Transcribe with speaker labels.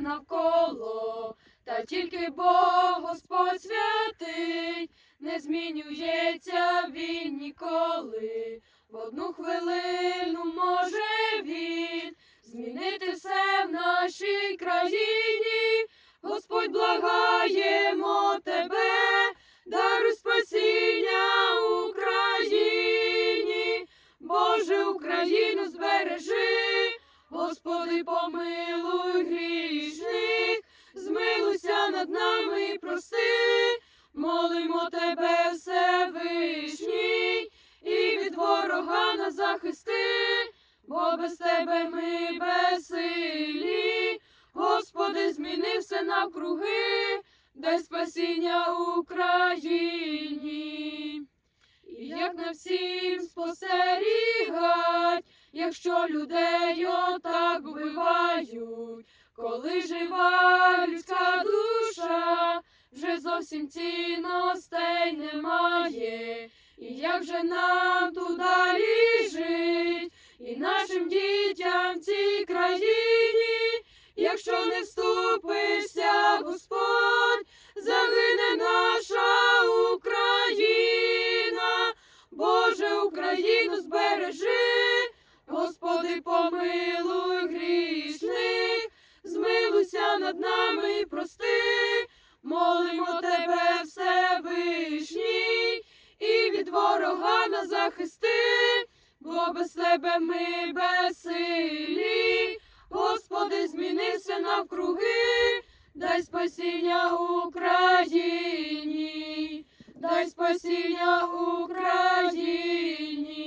Speaker 1: навколо, та тільки Бог Господь святий, не змінюється він ніколи. В одну хвилину може він змінити все в нашій країні. Господь благаємо захисти, бо без тебе ми безсилі. Господи, зміни все навкруги, дай спасіння Україні. І як на всім спостерігать, якщо людей отак вбивають, коли жива людська душа, вже зовсім цінностей немає. І як же нам і нашим дітям цій країні, якщо не вступишся, Господь, загине наша Україна, Боже, Україну збережи, Господи, помилуй грішних, змилуйся над нами прости, молимо тебе, Всевишній, і від ворога нас захисти, без тебе ми безсилі, Господи, змінися навкруги, дай спасіння Україні, дай спасіння Україні.